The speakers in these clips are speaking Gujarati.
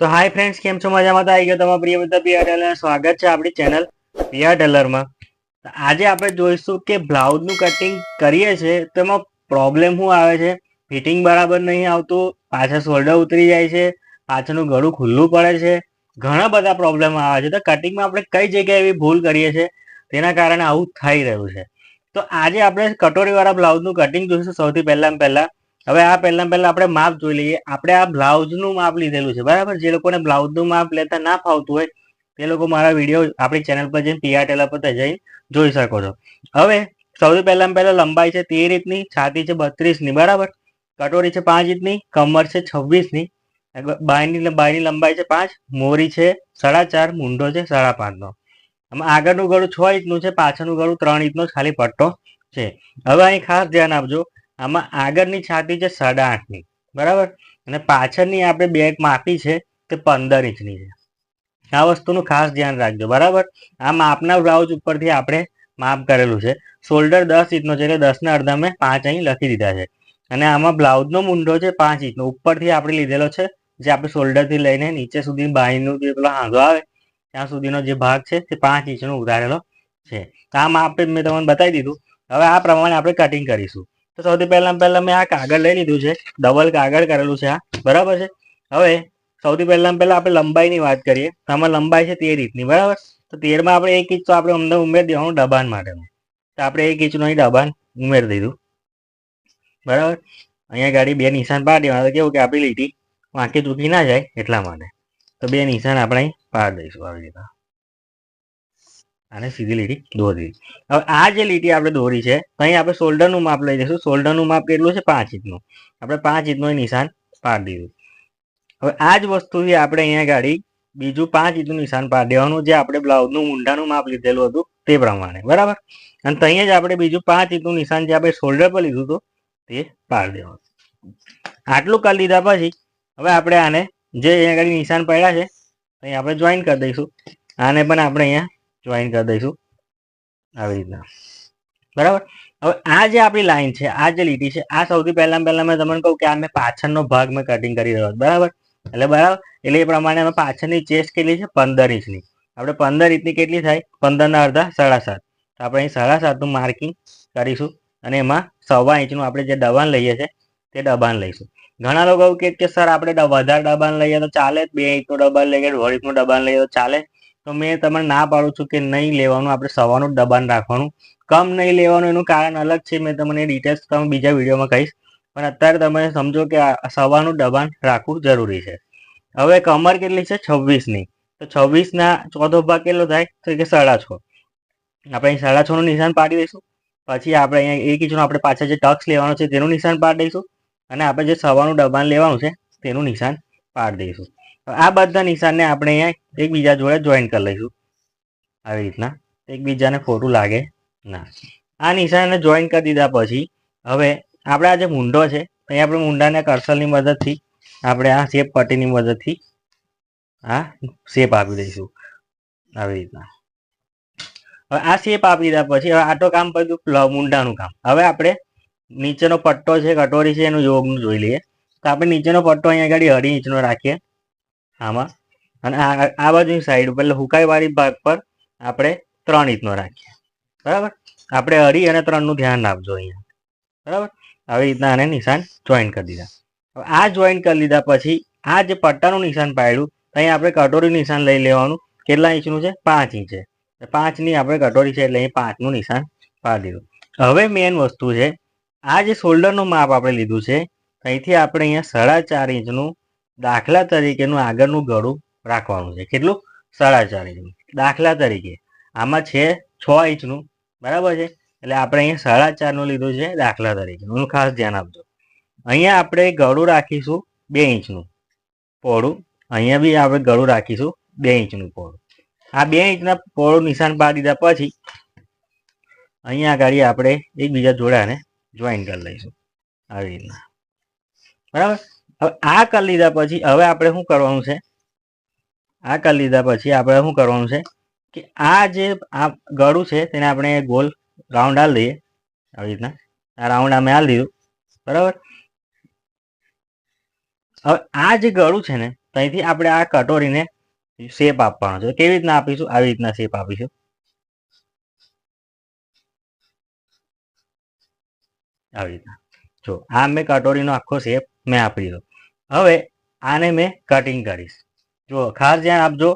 તો હાય ફ્રેન્ડ્સ કેમ છો? મજામાં તો આવી ગયો તમારા પ્રિય બધા પીઆર ટેલર સ્વાગત છે આપણી ચેનલ પીઆર ટેલરમાં આજે આપણે જોઈશું કે બ્લાઉઝનું કટિંગ કરીએ છીએ તો એમાં પ્રોબ્લેમ શું આવે છે? ફિટિંગ બરાબર નહીં આવતું પાછળ શોલ્ડર ઉતરી જાય છે, પાછળનું ગળું ખુલ્લું પડે છે. ઘણા બધા પ્રોબ્લેમ આવે છે. તો કટિંગમાં આપણે કઈ જગ્યાએ એવી ભૂલ કરીએ છીએ? તેના કારણે આવું થઈ રહ્યું છે. તો આજે આપણે કટોરીવાળા બ્લાઉઝનું કટિંગ જોઈશું સૌથી પહેલાં પહેલાં. હવે આ પહેલા પહેલા આપણે માપ જોઈ લઈએ. આપણે આ બ્લાઉઝનું માપ લીધેલું છે, બરાબર? જે લોકોને બ્લાઉઝનું માપ લેતા ના ફાવતું હોય, તે લોકો મારા વીડિયો આપણી ચેનલ પર જઈને પીઆર ટેલર પર જઈને જોઈ શકો છો. હવે સૌથી પહેલા પહેલા લંબાઈ છે તેર ઇંચની, છાતી છે બત્રીસની, બરાબર? કટોરી છે પાંચ ઇંચની, કમર છે છવ્વીસની બાયની બાયની લંબાઈ છે પાંચ, મોરી છે સાડા ચાર, મુંડો છે સાડા પાંચનો. આમાં આગળનું ગળું છ ઇંચનું છે, પાછળનું ગળું ત્રણ ઇંચનો ખાલી પટ્ટો છે. હવે અહીં ખાસ ધ્યાન આપજો આમાં આગળની છાતી છે સાડા આઠની બરાબર? અને પાછળની આપણે બેગ માપી છે તે પંદર ઇંચની છે. આ વસ્તુનું ખાસ ધ્યાન રાખજો, બરાબર? આ માપના બ્લાઉઝ ઉપરથી આપણે માપ કરેલું છે. શોલ્ડર દસ ઇંચનો છે એટલે દસના અડધા મેં પાંચ અહીં લખી દીધા છે. અને આમાં બ્લાઉઝનો મૂંઢો છે પાંચ ઇંચનો, ઉપરથી આપણે લીધેલો છે જે આપણે શોલ્ડરથી લઈને નીચે સુધી બાહીનું જે પેલો હાંધો આવે, ત્યાં સુધીનો જે ભાગ છે તે પાંચ ઇંચનો ઉતારેલો છે. તો આ માપ મેં તમને બતાવી દીધું. હવે આ પ્રમાણે આપણે કટિંગ કરીશું. તો સૌથી પહેલા પહેલા મેં આ કાગળ લઈ લીધું છે. ડબલ કાગળ કરેલું છે આ. બરાબર છે? હવે સૌથી પહેલા પહેલા આપણે લંબાઈની વાત કરીએ. આમાં લંબાઈ છે તેર ઇંચની. બરાબર? તો તેરમાં આપણે એક ઇંચ તો આપણે અંદર ઉમેરી દેવાનું દબાણ માટેનું. તો આપણે એક ઇંચનું અહીં દબાણ ઉમેરી દીધું. બરાબર? અહીંયા ગાડી બે નિશાન પાડી દેવાના. તો કેવું કે આપણી લીટી વાંકી ચૂકી ના જાય એટલા માટે. તો બે નિશાન આપણે અહીં પાડી દઈશું આવી રીતના અને સીધી લીટી દોરી. હવે આ જે લીટી આપણે દોરી છે, અહીં આપણે શોલ્ડરનું માપ લઈ જઈશું. શોલ્ડરનું માપ કેટલું છે? પાંચ ઇંચનું. આપણે પાંચ ઇંચનું નિશાન પાડી દીધું. હવે આ જ વસ્તુથી આપણે અહીંયા ગાડી બીજું પાંચ ઇંચનું નિશાન પાડી દેવાનું. જે આપણે બ્લાઉઝનું ઊંડાનું માપ લીધેલું હતું તે પ્રમાણે. બરાબર? અને ત્યાં જ આપણે બીજું પાંચ ઇંચનું નિશાન જે આપણે શોલ્ડર પર લીધું હતું તે પાડી દેવાનું. આટલું કરી લીધા પછી, હવે આપણે આને જે અહીંયા ગાડી નિશાન પડ્યા છે અહીં આપણે જોઈન કરી દઈશું. આને પણ આપણે અહીંયા જોઈન કરી દઈશું. આવી રીતના. બરાબર? હવે આ જે આપણી લાઈન છે, આ જે લીટી છે, આ સૌથી પહેલા પહેલા મેં તમને કહું કે આ મેં પાછળનો ભાગ મેં કટિંગ કરી રહ્યો બરાબર? એટલે બરાબર? એટલે એ પ્રમાણે અમે પાછળની ચેસ્ટ કેટલી છે? પંદર ઇંચની. આપણે પંદર ઇંચની કેટલી થાય? પંદરના અડધા, સાડા સાત. તો આપણે અહીં સાડા સાતનું માર્કિંગ કરીશું અને એમાં સવા ઇંચનું આપણે જે દબાણ લઈએ છીએ તે દબાણ લઈશું. ઘણા લોકો કહે કે, સર, આપણે વધારે દબાણ લઈએ તો ચાલે બે ઇંચનું દબાણ લઈએ, દોઢ ઇંચનું દબાણ લઈએ તો ચાલે તો મેં તમને ના પાડું છું કે નહીં લેવાનું, આપણે સવારનું દબાણ રાખવાનું. કમ નહીં લેવાનું, એનું કારણ અલગ છે, મેં તમને ડિટેલ્સ તમે બીજા વિડીયોમાં કહીશ. પણ અત્યારે તમે સમજો કે આ સવાનું દબાણ રાખવું જરૂરી છે. હવે કમર કેટલી છે? છવ્વીસની. તો છવ્વીસના ચોથો ભાગ કેટલો થાય? તો કે સાડા છ. આપણે અહીં સાડા છનું નિશાન પાડી દઈશું. પછી આપણે અહીંયા એક ઇંચનું આપણે પાછળ જે ટક્સ લેવાનો છે તેનું નિશાન પાડી દઈશું. અને આપણે જે સવારનું દબાણ લેવાનું છે તેનું નિશાન પાડી દઈશું. આ બધા નિશાનને આપણે અહીંયા એકબીજા જોડે જોઈન કરી લઈશું. આવી રીતના. એકબીજાને ખોટું લાગે ના. આ નિશાનને જોઈન કરી દીધા પછી હવે આપણે આ જે મુંડો છે અહીં આપણે મુંડાને કર્સલની મદદથી આપણે આ શેપ પટ્ટીની મદદથી આ શેપ આપી દઈશું. આવી રીતના. હવે આ શેપ આપી દીધા પછી હવે આટો કામ પ્લ- મૂંઢાનું કામ. હવે આપણે નીચેનો પટ્ટો છે, કટોરી છે, એનું યોગનું જોઈ લઈએ. તો આપણે નીચેનો પટ્ટો અહીંયા આગળ અઢી ઇંચનો રાખીએ. આમાં. અને આ બાજુની સાઈડ ઉપર, એટલે હુકાઈવાળી ભાગ પર આપણે ત્રણ ઇંચનો રાખીએ. બરાબર? આપણે અઢી અને ત્રણનું ધ્યાન આપજો અહીંયા. બરાબર? આવી રીતના આને નિશાન જોઈન કરી દીધા. આ જોઈન કરી લીધા પછી, આ જે પટ્ટાનું નિશાન પાડ્યું અહીં આપણે કટોરી નિશાન લઈ લેવાનું. કેટલા ઇંચનું છે? પાંચ ઇંચ પાંચની આપણે કટોરી છે, એટલે અહીં પાંચનું નિશાન પાડી દીધું. હવે મેઇન વસ્તુ છે, આ જે શોલ્ડરનું માપ આપણે લીધું છે, અહીંથી આપણે અહીંયા સાડા ચાર ઇંચનું દાખલા તરીકેનું આગળનું ગળું રાખવાનું છે. કેટલું? સાડા ચાર ઇંચનું દાખલા તરીકે. આમાં છે છ ઇંચનું બરાબર છે? એટલે આપણે અહીંયા સાડા ચારનું લીધું છે દાખલા તરીકે. એનું ખાસ ધ્યાન આપજો. અહીંયા આપણે ગળું રાખીશું બે ઇંચનું પહોળું અહીંયા બી આપણે ગળું રાખીશું બે ઇંચનું પહોળું આ બે ઇંચના પહોળું નિશાન પાડી દીધા પછી અહીંયા આગળ આપણે એકબીજા જોડાને જોઈન કરી લઈશું. આવી રીતના. બરાબર? હવે આ કરી લીધા પછી હવે આપણે શું કરવાનું છે? આ કરી લીધા પછી આપણે શું કરવાનું છે કે આ જે આ ગળું છે તેને આપણે ગોલ રાઉન્ડ આલી દઈએ. આવી રીતના. આ રાઉન્ડ અમે હાલ દીધું. બરાબર? હવે આ જે ગળું છે ને, ત્યાંથી આપણે આ કટોરીને શેપ આપવાનો છે. કેવી રીતના આપીશું? આવી રીતના શેપ આપીશું. આવી રીતના. જો, આ મેં કટોરીનો આખો શેપ મેં આપી દીધો. હવે આને મેં કટિંગ કરીશ. જો ખાસ ધ્યાન આપજો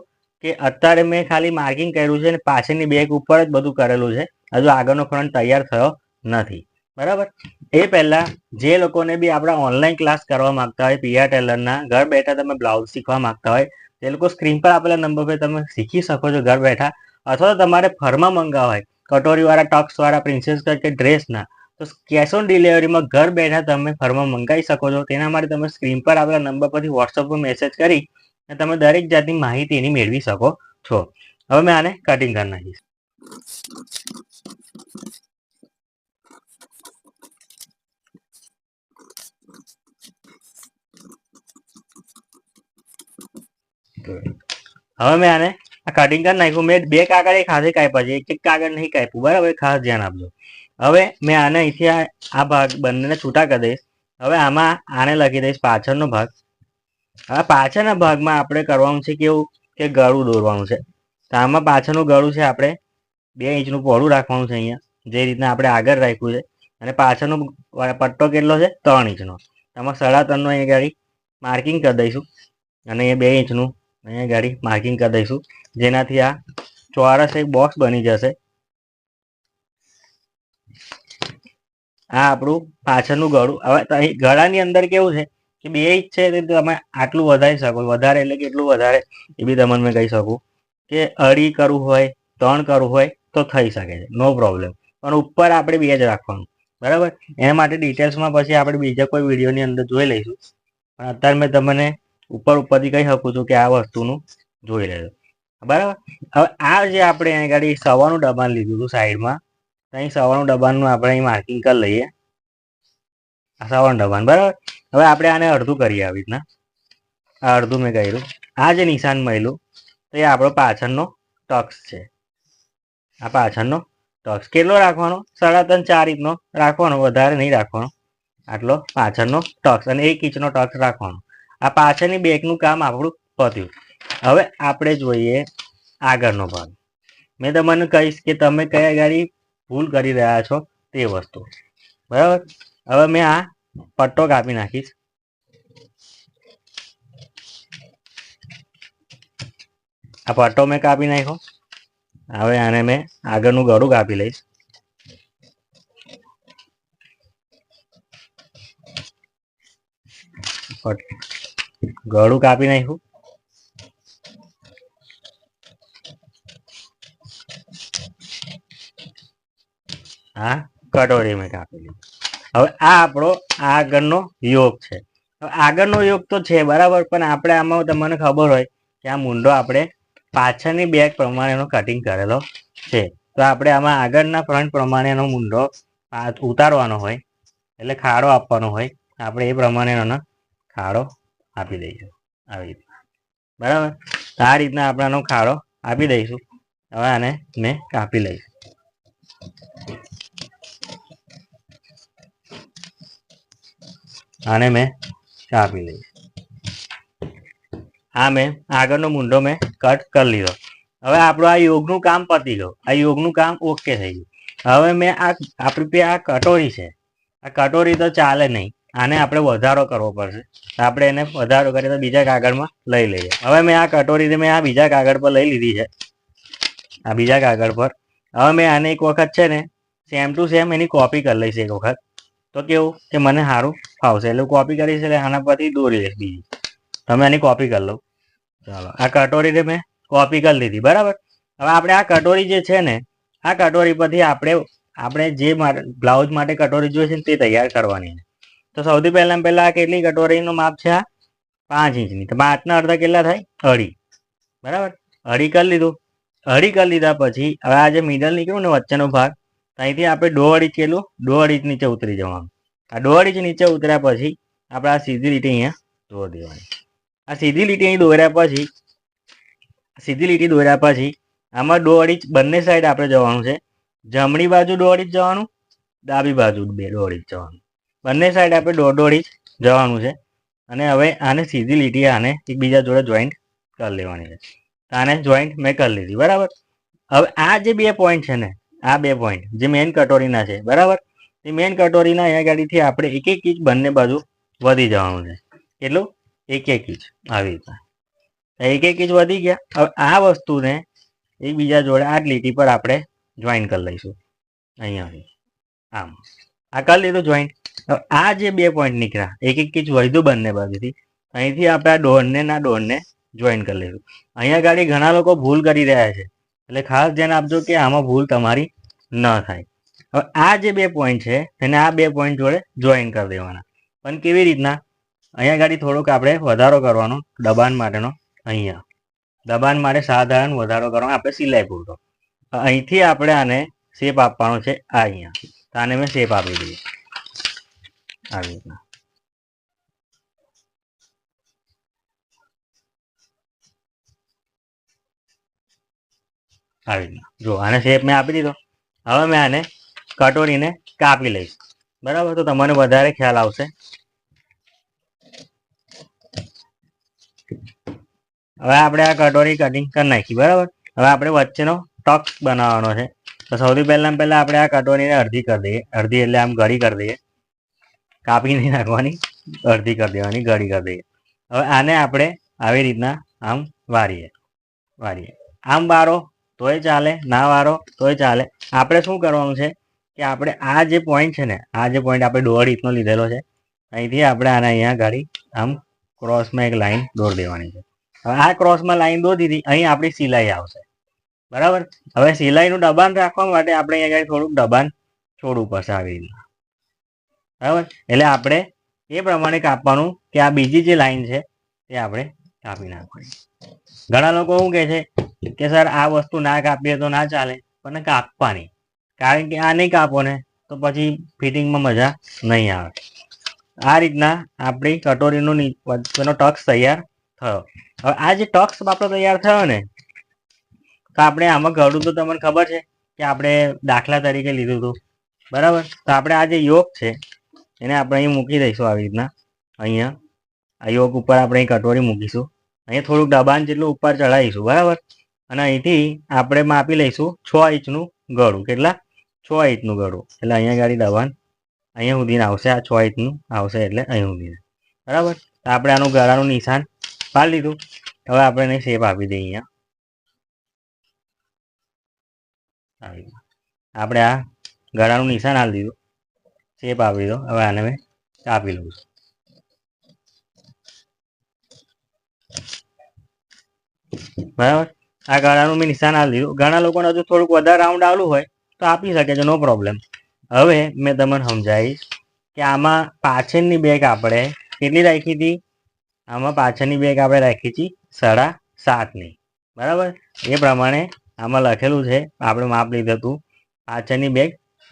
કે અત્યારે મેં ખાલી માર્કિંગ કર્યું છે અને પાછળની બેગ ઉપર જ બધું કરેલું છે. હજુ આગળનો ફ્રન્ટ તૈયાર થયો નથી. બરાબર? એ પહેલાં જે લોકોને બી આપણા ઓનલાઈન ક્લાસ કરવા માંગતા હોય પીઆર ટેલરના ઘર બેઠા તમે બ્લાઉઝ શીખવા માંગતા હોય, તે લોકો સ્ક્રીન પર આપેલા નંબર પર તમે શીખી શકો છો ઘર બેઠા. અથવા તો તમારે ફરમાં મંગાવવા હોય, કટોરીવાળા ટક્સવાળા પ્રિન્સેસ કટ કે ડ્રેસના તો કેશ ઓન ડિલિવરીમાં ઘર બેઠા તમે ફર્મા મંગાવી શકો છો. તેના માટે તમે સ્ક્રીન પર આવેલા નંબર પરથી વોટ્સઅપ પર મેસેજ કરી અને તમે દરેક જાતની માહિતી એની મેળવી શકો છો. હવે મેં આને કટિંગ કરી નાખીશ. હવે મેં આને આ કટિંગ કરી નાખ્યું. મેં બે કાગળ એક હાથે કાપ્યા છે. એક એક કાગળ નહીં કાપ્યું. બરાબર? ખાસ ધ્યાન આપજો. હવે મેં આને અહીંથી આ ભાગ બંનેને છૂટા કરી દઈશ. હવે આમાં આને લખી દઈશ પાછળનો ભાગ. હવે પાછળના ભાગમાં આપણે કરવાનું છે કેવું કે ગળું દોરવાનું છે. તો આમાં પાછળનું ગળું છે આપણે બે ઇંચનું પહોળું રાખવાનું છે અહીંયા. જે રીતના આપણે આગળ રાખ્યું છે. અને પાછળનો પટ્ટો કેટલો છે? ત્રણ ઇંચનો. આમાં સાડા ત્રણનો અહીંયા ગાડી માર્કિંગ કરી દઈશું. અને એ બે ઇંચનું અહીંયા ગાડી માર્કિંગ કરી દઈશું. જેનાથી આ ચોરસ એક બોક્સ બની જશે. આ આપણું પાછળનું ગળું. હવે ગળાની અંદર કેવું છે કે બે ઇંચ છે તમે આટલું વધારી શકો. વધારે એટલે કેટલું વધારે એ બી તમને મેં કહી શકું કે અઢી કરવું હોય, ત્રણ કરવું હોય તો થઈ શકે છે. નો પ્રોબ્લેમ પણ ઉપર આપણે બે જ રાખવાનું. બરાબર? એના માટે ડિટેલ્સમાં પછી આપણે બીજા કોઈ વિડીયોની અંદર જોઈ લઈશું. પણ અત્યારે મેં તમને ઉપર ઉપરથી કહી શકું છું કે આ વસ્તુનું જોઈ લેજો. બરાબર? હવે આ જે આપણે અહીં આગળ સવાનું ડબાન લીધું હતું સાઈડમાં અહીં સવાનું ડબ્બાનું આપણે અહીં માર્કિંગ કરી લઈએ. આ સવાનું ડબાન બરાબર? હવે આપણે આને અડધું કરીએ આવી રીતના. આ અડધું મેં કર્યું. આ જે નિશાન મળ્યું, તો એ આપણો પાછળનો ટક્સ છે. આ પાછળનો ટક્સ. કેટલો રાખવાનો? સાડા ત્રણ, ચાર ઇંચનો રાખવાનો, વધારે નહીં રાખવાનો. આટલો પાછળનો ટક્સ અને એક ઇંચનો ટક્સ રાખવાનો. આ પાછળની બેકનું કામ આપણું પત્યું. હવે આપણે જોઈએ આગળનો ભાગ. મેં તમને કહીશ કે તમે કયા ગાડી ભૂલ કરી રહ્યા છો તે વસ્તુ. બરાબર? હવે મેં આ પટ્ટો કાપી નાખીશ. આ પટ્ટો મેં કાપી નાખ્યો. હવે આને મેં આગળનું ગળું કાપી લઈશ. ગળું કાપી નાખ્યું. આ કટોરી મેં કાપી લીધું હવે આ આપણો આગળનો યોગ છે. આગળનો યોગ તો છે, બરાબર, પણ આપણે આમાં તમને ખબર હોય કે આ મુંડો આપણે પાછળની બેગ પ્રમાણેનો કટિંગ કરેલો છે. તો આપણે આમાં આગળના ફ્રન્ટ પ્રમાણેનો મુંડો ઉતારવાનો હોય, એટલે ખાડો આપવાનો હોય, આપણે એ પ્રમાણેનો ખાડો આપી દઈશું. આવી રીતના બરાબર? આ રીતના આપણે આનો ખાડો આપી દઈશું. હવે આને મેં કાપી લઈશ. આને મેં કાપી લઈશ આ મેં. આગળનો મુંડો મેં કટ કરી લીધો. હવે આપણું આ યોગનું કામ પતી ગયું. આ યોગનું કામ ઓકે થઈ ગયું. હવે મેં આ, આપણી પે આ કટોરી છે. આ કટોરી તો ચાલે નહીં. આને આપણે વધારો કરવો પડશે. આપણે એને વધારો કરીએ તો બીજા કાગળમાં લઈ લઈએ. હવે મેં આ કટોરી મેં આ બીજા કાગળ પર લઈ લીધી છે. આ બીજા કાગળ પર. હવે મેં આને એક વખત છે ને સેમ ટુ સેમ એની કોપી કરી લઈશ એક વખત. તો કેવું કે મને સારું ફાવશે. એટલે કોપી કરીશ એટલે આના પરથી દોરી લઈશ બીજી. તમે આની કોપી કરી લો. ચાલો. આ કટોરીને મેં કોપી કરી લીધી. બરાબર? હવે આપણે આ કટોરી જે છે ને, આ કટોરી પરથી આપણે આપણે જે બ્લાઉઝ માટે કટોરી જોઈએ છે તે તૈયાર કરવાની તો સૌથી પહેલાં પહેલાં આ કેટલી કટોરીનું માપ છે આ? પાંચ ઇંચની. તો પાંચના અડધા કેટલા થાય? અઢી. બરાબર? અઢી કરી લીધું. અઢી કરી લીધા પછી હવે આ જે મિડલ નીકળ્યું ને વચ્ચેનો ભાગ અહીંથી આપણે દોઢ ઇંચ કેટલું? દોઢ ઇંચ નીચે ઉતરી જવાનું. આ દોઢ ઇંચ નીચે ઉતર્યા પછી આપણે આ સીધી લીટી અહીંયા દોર દેવાની. આ સીધી લીટી અહીં દોર્યા પછી સીધી લીટી દોર્યા પછી આમાં દોઢ ઇંચ બંને સાઈડ આપણે જવાનું છે. જમણી બાજુ દોઢ ઇંચ જવાનું, ડાબી બાજુ બે દોઢ ઇંચ જવાનું. બંને સાઈડ આપણે દોઢ દોઢ ઇંચ જવાનું છે. અને હવે આને સીધી લીટી આને એકબીજા જોડે જોઈન્ટ કરી લેવાની છે. આને જોઈન્ટ મેં કરી લીધી, બરાબર? હવે આ જે બે પોઈન્ટ છે ને આ બે પોઈન્ટ જે મેઇન કટોરીના છે, બરાબર? એ મેઇન કટોરીના અહીંયા ગાડીથી આપણે એક એક ઇંચ બંને બાજુ વધી જવાનું છે. કેટલું? એક એક ઇંચ આવી રીતના એક એક ઇંચ વધી ગયા. હવે આ વસ્તુને એકબીજા જોડે આ લીટી પર આપણે જોઈન કરી લઈશું. અહીંયાથી. આમ. આ કરી લીધું જોઈન્ટ હવે આ જે બે પોઈન્ટ નીકળ્યા, એક એક ઇંચ વધ્યું બંને બાજુથી, અહીંથી આપણે આ ડોરને ના ડોરને જોઈન કરી લઈશું. અહીંયા ગાડી ઘણા લોકો ભૂલ કરી રહ્યા છે. એટલે ખાસ ધ્યાન આપજો કે આમાં ભૂલ તમારી ન થાય. હવે આ જે બે પોઈન્ટ છે તેને આ બે પોઈન્ટ જોડે જોઈન કરી દેવાના. પણ કેવી રીતના? અહીંયા ગાડી થોડોક આપણે વધારો કરવાનો, દબાણ માટેનો, અહીંયા. દબાણ માટે સાધારણ વધારો કરવાનો, આપણે સિલાઈ પૂરતો. અહીંથી આપણે આને શેપ આપવાનો છે, આ અહીંયા. આને મેં શેપ આપી દઈએ આવી રીતના. આવી રીતના. જો, આને શેપ મેં આપી દીધો. હવે મેં આને કટોરીને કાપી લઈશ. બરાબર? તો તમને વધારે ખ્યાલ આવશે. હવે આપણે આ કટોરી કટિંગ કરી નાખી, બરાબર? હવે આપણે વચ્ચેનો ટક્સ બનાવવાનો છે. તો સૌથી પહેલાં પહેલાં આપણે આ કટોરીને અડધી કરી દઈએ. અડધી એટલે આમ ગળી કરી દઈએ. કાપી નહીં નાખવાની. અડધી કરી દેવાની, ગળી કરી દઈએ. હવે આને આપણે આવી રીતના આમ વારીએ. વારીએ. આમ વારો તોય ચાલે, ના વારો, તોય ચાલે. આપણે શું કરવાનું છે કે આપણે આ જે પોઈન્ટ છે ને, આ જે પોઈન્ટ આપણે દોઢ ઇંચનો લીધેલો છે, અહીંથી આપણે આને અહીંયા ગાડી આમ ક્રોસમાં એક લાઈન દોરી દેવાની છે. હવે આ ક્રોસમાં લાઈન દોરી દીધી, અહીં આપણી સિલાઈ આવશે. બરાબર? હવે સિલાઈનું દબાણ રાખવા માટે આપણે અહીંયા આગળ થોડુંક દબાણ છોડવું પડશે આવી રીતના. બરાબર? એટલે આપણે એ પ્રમાણે કાપવાનું કે આ બીજી જે લાઈન છે, તે આપણે કાપી નાખવાની. ઘણા લોકો શું કહે છે કે સર, આ વસ્તુ ના કાપીએ તો ના ચાલે, પણ કાપવાની. કારણ કે આ નહીં કાપો ને, તો પછી ફિટિંગમાં મજા નહીં આવે. આ રીતના આપણી કટોરીનું વચ્ચેનો ટક્સ તૈયાર થયો. હવે આ જે ટક્સ આપણો તૈયાર થયો ને, તો આપણે આમાં ઘડું તો તમને ખબર છે કે આપણે દાખલા તરીકે લીધું હતું. બરાબર? તો આપણે આ જે યોગ છે, એને આપણે અહીં મૂકી દઈશું આવી રીતના. અહીંયા. આ યોગ ઉપર આપણે કટોરી મૂકીશું. અહીંયા થોડુંક દબાણ જેટલું ઉપર ચડાવીશું બરાબર? અને અહીંથી આપણે માપી લઈશું છ ઇંચનું ગળું. કેટલા? છ ઇંચનું ગળું. એટલે અહીંયા ગાડી દબાણ અહીંયા સુધીને આવશે. આ છ ઇંચનું આવશે એટલે અહીં સુધીને બરાબર? તો આપણે આનું ગળાનું નિશાન પાડી લીધું. હવે આપણે એને શેપ આપી દઈએ અહીંયા. આપણે આ ગળાનું નિશાન આપી દીધું. શેપ આપી દીધો. હવે આને મેં કાપી લઉં છું. બરાબર? આ ગળાનું મેં નિશાન આપી દીધું. ઘણા લોકોને હજુ થોડુંક વધારે રાઉન્ડ આવેલું હોય તો આપી શકે છે નો પ્રોબ્લેમ હવે મેં તમને સમજાવીશ કે આમાં પાછળની બેગ આપણે કેટલી રાખી હતી? આમાં પાછળની બેગ આપણે રાખી હતી સાડા સાતની. બરાબર? એ પ્રમાણે આમાં લખેલું છે, આપણે માપ લીધું હતું પાછળની બેગ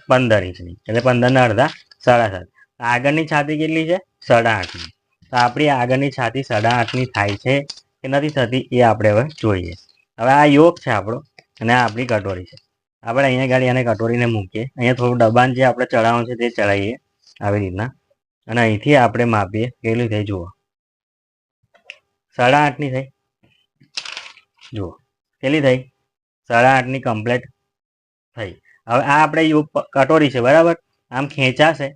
પંદર ઇંચની, એટલે પંદરના અડધા સાડા સાત. આગળની છાતી કેટલી છે? સાડા આઠની. તો આપણી આગળની છાતી સાડા આઠની થાય છે કે નથી થતી એ આપણે હવે જોઈએ. હવે આ યોગ છે આપણો, અને આ આપણી કટોરી છે. આપણે અહીંયા ગાડી આને કટોરીને મૂકીએ. અહીંયા થોડું દબાણ જે આપણે ચડાવવાનું છે તે ચડાવીએ આવી રીતના. અને અહીંથી આપણે માપીએ કેટલી થઈ, જુઓ. સાડા આઠની થઈ. જુઓ, કેટલી થઈ? સાડા આઠની કમ્પ્લેટ થઈ. હવે આ આપણે યોગ કટોરી છે, બરાબર? આમ ખેંચાશે,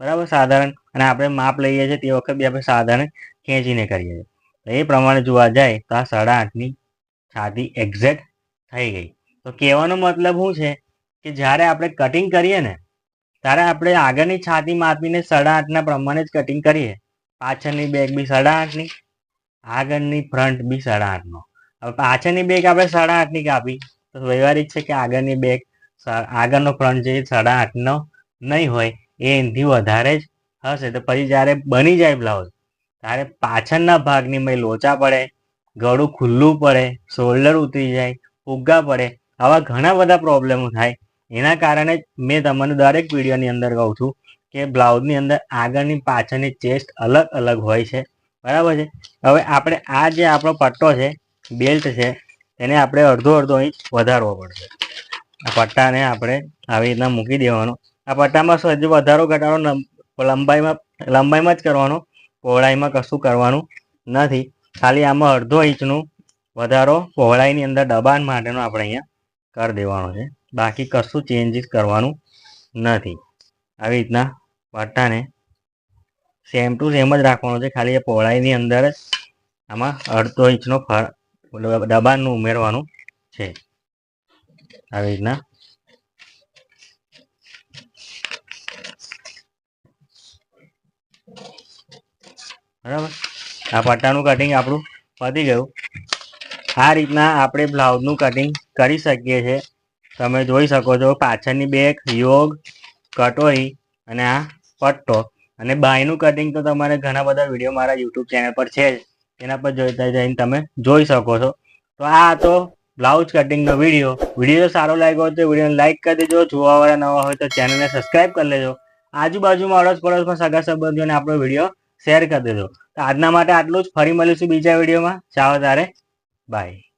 બરાબર? સાધારણ. અને આપણે માપ લઈએ છીએ તે વખત બી આપણે સાધારણ ખેંચીને કરીએ છીએ. એ પ્રમાણે જોવા જાય તો આ સાડા આઠની છાતી એક્ઝેક્ટ થઈ ગઈ. તો કહેવાનો મતલબ શું છે કે જ્યારે આપણે કટિંગ કરીએ ને, ત્યારે આપણે આગળની છાતી માપીને સાડા આઠના પ્રમાણે જ કટિંગ કરીએ. પાછળની બેગ બી સાડા આઠની આગળની ફ્રન્ટ બી સાડા આઠનો હવે પાછળની બેગ આપણે સાડા આઠની કાપી. તો વ્યવહારિક છે કે આગળની બેગ આગળનો ફ્રન્ટ જે સાડા આઠનો નહીં હોય, એ એનાથી વધારે જ હશે. તો પછી જ્યારે બની જાય બ્લાઉઝ ત્યારે પાછળના ભાગની મેં લોચા પડે ગળું ખુલ્લું પડે શોલ્ડર ઉતરી જાય ફુગ્ગા પડે, આવા ઘણા બધા પ્રોબ્લેમો થાય. એના કારણે મેં તમને દરેક વિડીયોની અંદર કહું છું કે બ્લાઉઝની અંદર આગળની પાછળની ચેસ્ટ અલગ અલગ હોય છે. બરાબર છે? હવે આપણે આ જે આપણો પટ્ટો છે બેલ્ટ છે એને આપણે અડધો અડધો ઇંચ વધારવો પડશે. આ પટ્ટાને આપણે આવી રીતના મૂકી દેવાનો. આ પટ્ટામાં સજ્જ વધારો ઘટાડો લંબ- લંબાઈમાં લંબાઈમાં જ કરવાનો. પહોળાઈમાં કશું કરવાનું નથી. ખાલી આમાં અડધો ઇંચનું વધારો પહોળાઈની અંદર દબાણ માટેનો આપણે અહીંયા કરી દેવાનો છે. બાકી કશું ચેન્જીસ કરવાનું નથી. આવી રીતના પટ્ટાને સેમ ટુ સેમ જ રાખવાનો છે. ખાલી એ પહોળાઈની અંદર આમાં અડધો ઇંચનો ફર, દબાણનું ઉમેરવાનું છે. આવી રીતના બરાબર? આ પટ્ટાનું કટિંગ આપણું પતી ગયું. આ રીતના આપણે બ્લાઉઝનું કટિંગ કરી શકીએ છીએ. તમે જોઈ શકો છો પાછળની બેક યોગ, કટોરી અને આ પટ્ટો. અને બાયનું કટિંગ તો તમારે ઘણા બધા વીડિયો મારા યુટ્યુબ ચેનલ પર છે જ. એના પર જોઈતા જઈને તમે જોઈ શકો છો. તો આ તો બ્લાઉઝ કટિંગનો વીડિયો વીડિયો સારો લાગ્યો હોય તો વિડીયોને લાઇક કરી દેજો. જોવાવાળા નવા હોય તો ચેનલને સબસ્ક્રાઇબ કરી લેજો. આજુબાજુમાં અડોશ પડોશમાં સગા સંબંધીઓને આપણો વીડિયો શેર કરી દેજો. આજના માટે આટલું જ. ફરી મળીશું બીજા વિડીયોમાં. ચાલો તારે. બાય